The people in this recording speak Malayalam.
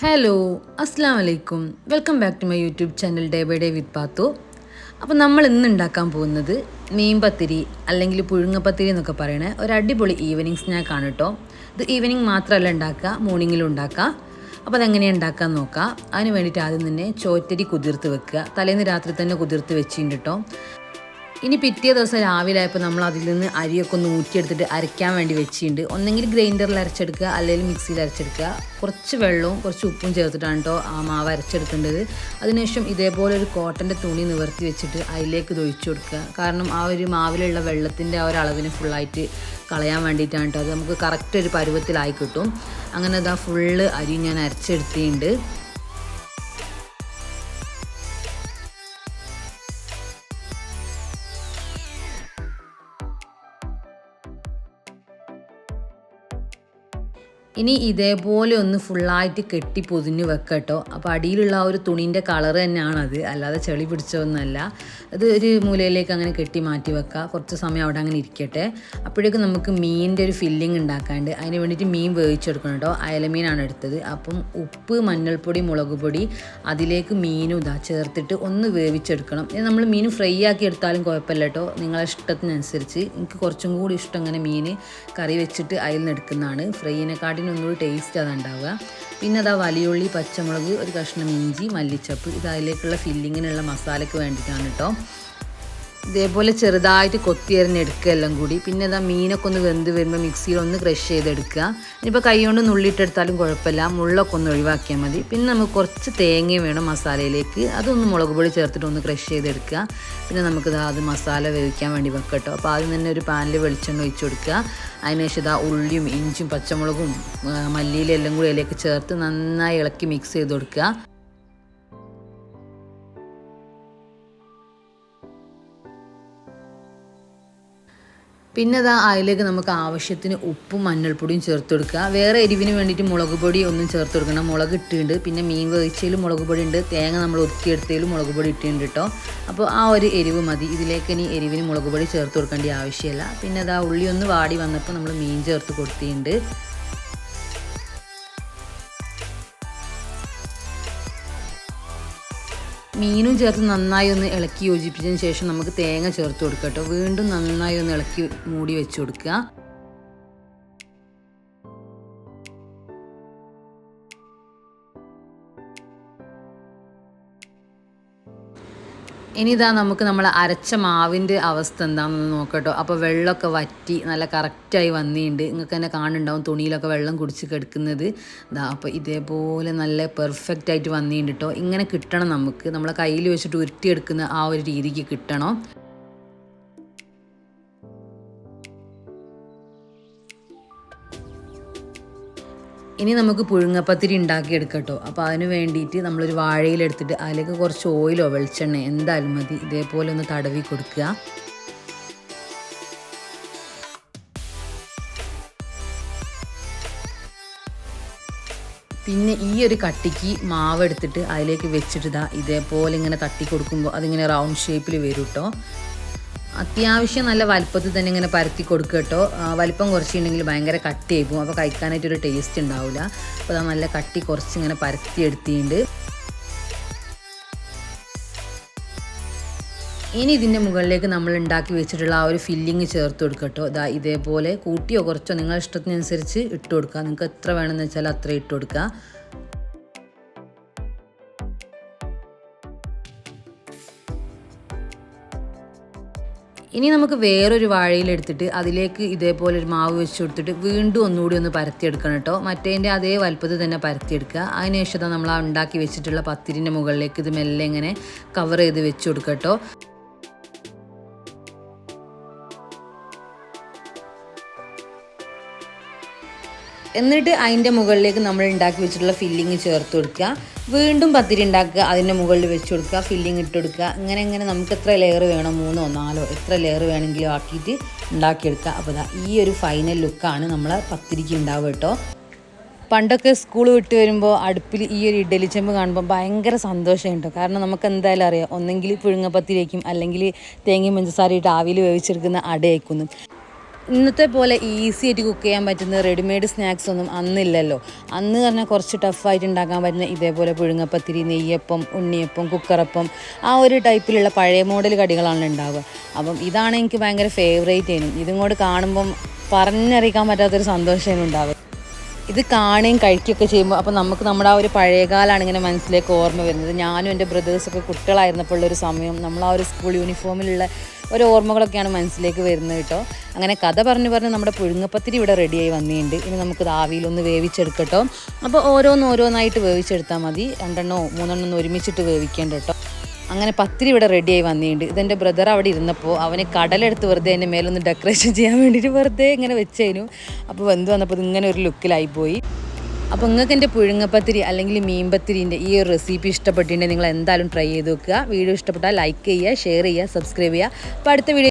ഹലോ അസ്സാം വലൈക്കും welcome back to my YouTube channel day by day with Pathu അപ്പോൾ നമ്മൾ ഇന്ന് ഉണ്ടാക്കാൻ പോകുന്നത് മീൻ പത്തിരി അല്ലെങ്കിൽ പുഴുങ്ങപ്പത്തിരി എന്നൊക്കെ പറയണ ഒരു അടിപൊളി ഈവനിങ് സ്നാക്കാണ് കേട്ടോ ഇത് ഈവനിങ് മാത്രമല്ല ഉണ്ടാക്കുക മോർണിംഗിലും ഉണ്ടാക്കുക. അപ്പോൾ അതെങ്ങനെയാണ് ഉണ്ടാക്കാൻ നോക്കാം അതിന് വേണ്ടിയിട്ട് ആദ്യം തന്നെ ചോറ്റരി കുതിർത്ത് വെക്കുക. തലേന്ന് രാത്രി തന്നെ കുതിർത്ത് വെച്ചിട്ടുണ്ട് കേട്ടോ ഇനി പിറ്റേ ദിവസം രാവിലെ ആയപ്പോൾ നമ്മൾ അതിൽ നിന്ന് അരിയൊക്കെ ഒന്ന് ഊറ്റിയെടുത്തിട്ട് അരയ്ക്കാൻ വേണ്ടി വെച്ചിട്ടുണ്ട്. ഒന്നെങ്കിൽ ഗ്രൈൻഡറിൽ അരച്ചെടുക്കുക അല്ലെങ്കിൽ മിക്സിയിൽ അരച്ചെടുക്കുക. കുറച്ച് വെള്ളവും കുറച്ച് ഉപ്പും ചേർത്തിട്ടാണ് കേട്ടോ ആ മാവ് അരച്ചെടുക്കേണ്ടത്. അതിനുശേഷം ഇതേപോലെ ഒരു കോട്ടന്റെ തുണി നിവർത്തി വെച്ചിട്ട് അതിലേക്ക് ഇത് ഒഴിച്ചു കൊടുക്കുക. കാരണം ആ ഒരു മാവിലുള്ള വെള്ളത്തിന്റെ ആ ഒരു അളവിന് ഫുള്ളായിട്ട് കളയാൻ വേണ്ടിയിട്ടാണ് കേട്ടോ അത് നമുക്ക് കറക്റ്റ് ഒരു പരുവത്തിലായി കിട്ടും. അങ്ങനെ ഇതാ ഫുള്ള് അരി ഞാൻ അരച്ചെടുത്തിട്ടുണ്ട്. ഇനി ഇതേപോലെ ഒന്ന് ഫുള്ളായിട്ട് കെട്ടി പൊതിഞ്ഞ് വെക്കട്ടോ. അപ്പോൾ അടിയിലുള്ള ആ ഒരു തുണീന്റെ കളർ തന്നെയാണത്. അല്ലാതെ ചെളി പിടിച്ചതൊന്നുമല്ല. അത് ഒരു മൂലയിലേക്ക് അങ്ങനെ കെട്ടി മാറ്റി വെക്കുക കുറച്ച് സമയം അവിടെ അങ്ങനെ ഇരിക്കട്ടെ. അപ്പോഴേക്കും നമുക്ക് മീനിന്റെ ഒരു ഫില്ലിംഗ് ഉണ്ടാക്കാണ്ട് അതിന് വേണ്ടിയിട്ട് മീൻ വേവിച്ചെടുക്കണം കേട്ടോ അയലമീനാണ് എടുത്തത്. അപ്പം ഉപ്പ് മഞ്ഞൾപ്പൊടി മുളക് പൊടി അതിലേക്ക് മീനും ഇതാ ചേർത്തിട്ട് ഒന്ന് വേവിച്ചെടുക്കണം. ഇത് നമ്മൾ മീൻ ഫ്രൈ ആക്കി എടുത്താലും കുഴപ്പമില്ല കേട്ടോ നിങ്ങളെ ഇഷ്ടത്തിനനുസരിച്ച്. എനിക്ക് കുറച്ചും കൂടി ഇഷ്ടം അങ്ങനെ മീൻ കറി വെച്ചിട്ട് അതിൽ നിന്ന് എടുക്കുന്നതാണ് ഫ്രൈയിനെക്കാട്ടിനും ഒന്നുകൂടി ടേസ്റ്റ് അതാണ് ഉണ്ടാവുക. പിന്നെ അതാ വലിയുള്ളി പച്ചമുളക് ഒരു കഷ്ണം ഇഞ്ചി മല്ലിച്ചപ്പ്. ഇത് അതിലേക്കുള്ള ഫില്ലിങ്ങിനുള്ള മസാലയ്ക്ക് വേണ്ടിയിട്ടാണ് കേട്ടോ ഇതേപോലെ ചെറുതായിട്ട് കൊത്തിയരിഞ്ഞെടുക്കുക എല്ലാം കൂടി. പിന്നെ ഇതാ മീനൊക്കെ ഒന്ന് വെന്ത് വരുമ്പോൾ മിക്സിയിൽ ഒന്ന് ക്രഷ് ചെയ്തെടുക്കുക. ഇനിയിപ്പോൾ കൈ കൊണ്ട് നുള്ളിയിട്ടെടുത്താലും കുഴപ്പമില്ല. മുള്ളൊക്കെ ഒന്ന് ഒഴിവാക്കിയാൽ മതി. പിന്നെ നമുക്ക് കുറച്ച് തേങ്ങയും വേണം മസാലയിലേക്ക്. അതൊന്ന് മുളക് പൊടി ചേർത്തിട്ട് ഒന്ന് ക്രഷ് ചെയ്തെടുക്കുക. പിന്നെ നമുക്ക് ഇതാ അത് മസാല വേവിക്കാൻ വേണ്ടി വെക്കട്ടോ അപ്പോൾ ആദ്യം തന്നെ ഒരു പാനിൽ വെളിച്ചെണ്ണ ഒഴിച്ചു കൊടുക്കുക. അതിനുശേഷം ഇതാ ഉള്ളിയും ഇഞ്ചും പച്ചമുളകും മല്ലിയിലെല്ലാം കൂടി അതിലേക്ക് ചേർത്ത് നന്നായി ഇളക്കി മിക്സ് ചെയ്ത് കൊടുക്കുക. പിന്നെ അതാ അതിലേക്ക് നമുക്ക് ആവശ്യത്തിന് ഉപ്പും മഞ്ഞൾപ്പൊടിയും ചേർത്ത് കൊടുക്കുക വേറെ എരിവിന് വേണ്ടിയിട്ട് മുളക് പൊടി ഒന്നും ചേർത്ത് കൊടുക്കണം മുളക് ഇട്ടിട്ടുണ്ട്. പിന്നെ മീൻ വേവിച്ചതിലും മുളക് പൊടി ഉണ്ട്. തേങ്ങ നമ്മൾ ഒതുക്കിയെടുത്തതിലും മുളക് പൊടി ഇട്ടിട്ടുണ്ട് കേട്ടോ. അപ്പോൾ ആ ഒരു എരിവ് മതി. ഇതിലേക്ക് ഇനി എരിവിന് മുളക് പൊടി ചേർത്ത് കൊടുക്കേണ്ട ആവശ്യമില്ല. പിന്നെ അതാ ഉള്ളി ഒന്ന് വാടി വന്നപ്പോൾ നമ്മൾ മീൻ ചേർത്ത് കൊടുത്തിട്ടുണ്ട്. മീനും ചേർത്ത് നന്നായി ഒന്ന് ഇളക്കി യോജിപ്പിച്ചതിന് ശേഷം നമുക്ക് തേങ്ങ ചേർത്ത് കൊടുക്കുക കേട്ടോ. വീണ്ടും നന്നായി ഒന്ന് ഇളക്കി മൂടി വെച്ച് കൊടുക്കുക. ഇനി ഇതാ നമുക്ക് നമ്മൾ അരച്ച മാവിന്റെ അവസ്ഥ എന്താണെന്ന് നോക്കട്ടോ. അപ്പോൾ വെള്ളമൊക്കെ വറ്റി നല്ല കറക്റ്റായി വന്നിട്ടുണ്ട്. നിങ്ങൾക്ക് തന്നെ കാണുന്നുണ്ടാവും തുണിയിലൊക്കെ വെള്ളം കുടിച്ച് കിടക്കുന്നത്. ഇതാ അപ്പോൾ ഇതേപോലെ നല്ല പെർഫെക്റ്റ് ആയിട്ട് വന്നിട്ടുണ്ട് കേട്ടോ ഇങ്ങനെ കിട്ടണം നമുക്ക്. നമ്മളെ കയ്യിൽ വെച്ചിട്ട് ഉരുട്ടിയെടുക്കുന്ന ആ ഒരു രീതിക്ക് കിട്ടണം. ഇനി നമുക്ക് പുഴുങ്ങപ്പത്തിരി ഉണ്ടാക്കിയെടുക്കട്ടോ. അപ്പോൾ അതിന് വേണ്ടിയിട്ട് നമ്മളൊരു വാഴയിലെടുത്തിട്ട് അതിലേക്ക് കുറച്ച് ഓയിലോ വെളിച്ചെണ്ണ എന്തായാലും മതി. ഇതേപോലെ ഒന്ന് തടവി കൊടുക്കുക. പിന്നെ ഈ ഒരു കട്ടിക്ക് മാവ് എടുത്തിട്ട് അതിലേക്ക് വെച്ചിട്ട് ഇതാ ഇതേപോലെ ഇങ്ങനെ തട്ടി കൊടുക്കുമ്പോൾ അതിങ്ങനെ റൗണ്ട് ഷേപ്പിൽ വരും കേട്ടോ അത്യാവശ്യം നല്ല വലുപ്പത്തിൽ തന്നെ ഇങ്ങനെ പരത്തി കൊടുക്കുക കേട്ടോ. വലിപ്പം കുറച്ചുണ്ടെങ്കിൽ ഭയങ്കര കട്ടി പോകും അപ്പോൾ കഴിക്കാനായിട്ടൊരു ടേസ്റ്റ് ഉണ്ടാവില്ല. അപ്പോൾ അത് നല്ല കട്ടി കുറച്ച് ഇങ്ങനെ പരത്തി എടുത്തിട്ടുണ്ട് ഇനി ഇതിന്റെ മുകളിലേക്ക് നമ്മൾ ഉണ്ടാക്കി വെച്ചിട്ടുള്ള ആ ഒരു ഫില്ലിങ് ചേർത്ത് കൊടുക്കട്ടോ കേട്ടോ. ഇതാ ഇതേപോലെ കൂട്ടിയോ കുറച്ചോ നിങ്ങളുടെ ഇഷ്ടത്തിനനുസരിച്ച് ഇട്ട് കൊടുക്കുക. നിങ്ങൾക്ക് എത്ര വേണമെന്ന് വെച്ചാൽ അത്ര ഇട്ട് കൊടുക്കുക. ഇനി നമുക്ക് വേറൊരു വാഴയിലെടുത്തിട്ട് അതിലേക്ക് ഇതേപോലെ ഒരു മാവ് വെച്ച് കൊടുത്തിട്ട് വീണ്ടും ഒന്നുകൂടി ഒന്ന് പരത്തിയെടുക്കണം കേട്ടോ. മറ്റേന്റെ അതേ വലുപ്പത്തിൽ തന്നെ പരത്തിയെടുക്കുക. അതിനുശേഷം നമ്മൾ ആ ഉണ്ടാക്കി വെച്ചിട്ടുള്ള പത്തിരിന്റെ മുകളിലേക്ക് ഇത് മെല്ലെ ഇങ്ങനെ കവർ ചെയ്ത് വെച്ച് കൊടുക്കുക കേട്ടോ. എന്നിട്ട് അതിന്റെ മുകളിലേക്ക് നമ്മൾ ഉണ്ടാക്കി വെച്ചിട്ടുള്ള ഫില്ലിങ് ചേർത്ത് കൊടുക്കുക. വീണ്ടും പത്തിരി ഉണ്ടാക്കുക അതിന്റെ മുകളിൽ വെച്ച് കൊടുക്കുക ഫില്ലിങ് ഇട്ട് കൊടുക്കുക. ഇങ്ങനെ ഇങ്ങനെ നമുക്ക് എത്ര ലെയർ വേണോ മൂന്നോ നാലോ എത്ര ലെയർ വേണമെങ്കിലും ആക്കിയിട്ട് ഉണ്ടാക്കിയെടുക്കുക. അപ്പോൾ ഈ ഒരു ഫൈനൽ ലുക്കാണ് നമ്മൾ പത്തിരിക്ക് ഉണ്ടാവുക കേട്ടോ. പണ്ടൊക്കെ സ്കൂൾ വിട്ട് വരുമ്പോൾ അടുപ്പിൽ ഈ ഒരു ഇഡലി ചെമ്പ് കാണുമ്പോൾ ഭയങ്കര സന്തോഷമുണ്ട് കാരണം നമുക്ക് എന്തായാലും അറിയാം ഒന്നെങ്കിൽ പുഴുങ്ങപ്പത്തിരിക്കും അല്ലെങ്കിൽ തേങ്ങയും പഞ്ചസാരയിട്ട് ആവിയിൽ വേവിച്ചെടുക്കുന്ന അടയാക്കുന്നു ഇന്നത്തെ പോലെ ഈസി ആയിട്ട് കുക്ക് ചെയ്യാൻ പറ്റുന്ന റെഡിമെയ്ഡ് സ്നാക്സ് ഒന്നും അന്നില്ലല്ലോ. അന്ന് പറഞ്ഞാൽ കുറച്ച് ടഫായിട്ട് ഉണ്ടാക്കാൻ പറ്റുന്ന ഇതേപോലെ പുഴുങ്ങപ്പത്തിരി നെയ്യപ്പം ഉണ്ണിയപ്പം കുക്കറപ്പം ആ ഒരു ടൈപ്പിലുള്ള പഴയ മോഡൽ കടികളാണ് ഉണ്ടാവുക. അപ്പം ഇതാണ് എനിക്ക് ഭയങ്കര ഫേവറേറ്റ് ആയിരുന്നു. ഇതും കൂടെ കാണുമ്പം പറഞ്ഞറിയിക്കാൻ പറ്റാത്തൊരു സന്തോഷമാണ് ഉണ്ടാവുക. ഇത് കാണുകയും കഴിക്കുകയൊക്കെ ചെയ്യുമ്പോൾ അപ്പോൾ നമുക്ക് നമ്മുടെ ആ ഒരു പഴയകാലമാണ് ഇങ്ങനെ മനസ്സിലേക്ക് ഓർമ്മ വരുന്നത്. ഞാനും എന്റെ ബ്രദേഴ്സൊക്കെ കുട്ടികളായിരുന്നപ്പോൾ ഉള്ളൊരു സമയം നമ്മൾ ആ ഒരു സ്കൂൾ യൂണിഫോമിലുള്ള ഒരു ഓർമ്മകളൊക്കെയാണ് മനസ്സിലേക്ക് വരുന്നത് കേട്ടോ. അങ്ങനെ കഥ പറഞ്ഞു പറഞ്ഞ് നമ്മുടെ പുഴുങ്ങപ്പത്തിരി ഇവിടെ റെഡിയായി വന്നിട്ടുണ്ട്. ഇനി നമുക്ക് ആവിയിലൊന്ന് വേവിച്ചെടുക്കട്ടോ. അപ്പോൾ ഓരോന്നോരോന്നായിട്ട് വേവിച്ചെടുത്താൽ മതി. രണ്ടെണ്ണോ മൂന്നെണ്ണോ ഒന്ന് ഒരുമിച്ചിട്ട് വേവിക്കേണ്ട കേട്ടോ. അങ്ങനെ പത്തിരി ഇവിടെ റെഡിയായി വന്നിട്ടുണ്ട്. ഇതെന്റെ ബ്രദർ അവിടെ ഇരുന്നപ്പോൾ അവന് കടലെടുത്ത് വെറുതെ എന്റെ മേലൊന്ന് ഡെക്കറേഷൻ ചെയ്യാൻ വേണ്ടിയിട്ട് വെറുതെ ഇങ്ങനെ വെച്ചേനു. അപ്പോൾ വെന്ത് വന്നപ്പോൾ ഇങ്ങനെ ഒരു ലുക്കിലായി പോയി. അപ്പോൾ നിങ്ങൾക്ക് എന്റെ പുഴുങ്ങപ്പത്തിരി അല്ലെങ്കിൽ മീൻപത്തിരിന്റെ ഈ ഒരു റെസിപ്പി ഇഷ്ടപ്പെട്ടിട്ടുണ്ടെങ്കിൽ നിങ്ങൾ എന്തായാലും ട്രൈ ചെയ്ത് നോക്കുക. വീഡിയോ ഇഷ്ടപ്പെട്ടാൽ ലൈക്ക് ചെയ്യുക ഷെയർ ചെയ്യുക സബ്സ്ക്രൈബ് ചെയ്യുക. അപ്പോൾ അടുത്ത വീഡിയോ